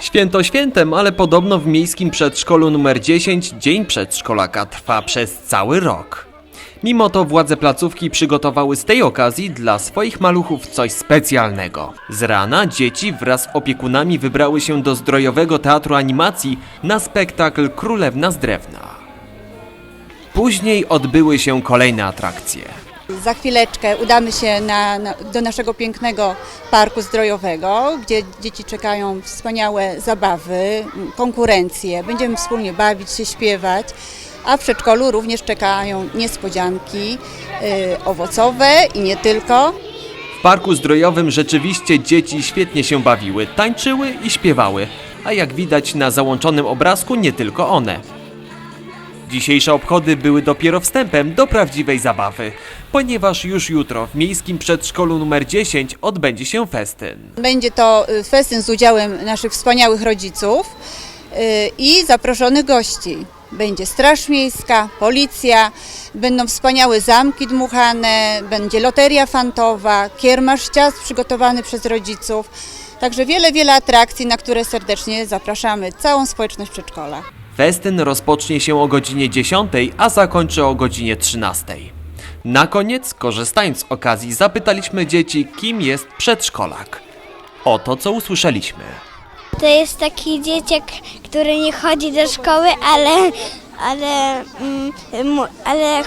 Święto świętem, ale podobno w miejskim przedszkolu numer 10 Dzień Przedszkolaka trwa przez cały rok. Mimo to władze placówki przygotowały z tej okazji dla swoich maluchów coś specjalnego. Z rana dzieci wraz z opiekunami wybrały się do Zdrojowego Teatru Animacji na spektakl Królewna z Drewna. Później odbyły się kolejne atrakcje. Za chwileczkę udamy się na, na, do naszego pięknego parku zdrojowego, gdzie dzieci czekają wspaniałe zabawy, konkurencje. Będziemy wspólnie bawić się, śpiewać. A w przedszkolu również czekają niespodzianki y, owocowe i nie tylko. W parku zdrojowym rzeczywiście dzieci świetnie się bawiły, tańczyły i śpiewały, a jak widać na załączonym obrazku nie tylko one. Dzisiejsze obchody były dopiero wstępem do prawdziwej zabawy, ponieważ już jutro w miejskim przedszkolu numer 10 odbędzie się festyn. Będzie to y, festyn z udziałem naszych wspaniałych rodziców y, i zaproszonych gości. Będzie Straż Miejska, Policja, będą wspaniałe zamki dmuchane, będzie loteria fantowa, kiermasz ciast przygotowany przez rodziców. Także wiele, wiele atrakcji, na które serdecznie zapraszamy całą społeczność przedszkola. Festyn rozpocznie się o godzinie 10, a zakończy o godzinie 13. Na koniec, korzystając z okazji, zapytaliśmy dzieci, kim jest przedszkolak. Oto co usłyszeliśmy. To jest taki dzieciak, który nie chodzi do szkoły, ale, ale, mm, ale,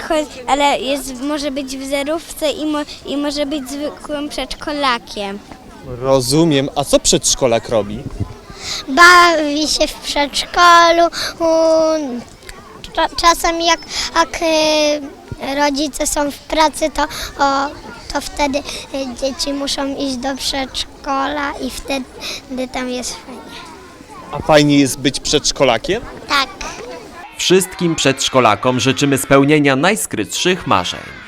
ale jest, może być w zerówce i, mo, i może być zwykłym przedszkolakiem. Rozumiem. A co przedszkolak robi? Bawi się w przedszkolu. Czasem jak, jak y, rodzice są w pracy, to, o, to wtedy y, dzieci muszą iść do przedszkola i wtedy tam jest fajnie. A fajnie jest być przedszkolakiem? Tak. Wszystkim przedszkolakom życzymy spełnienia najskrytszych marzeń.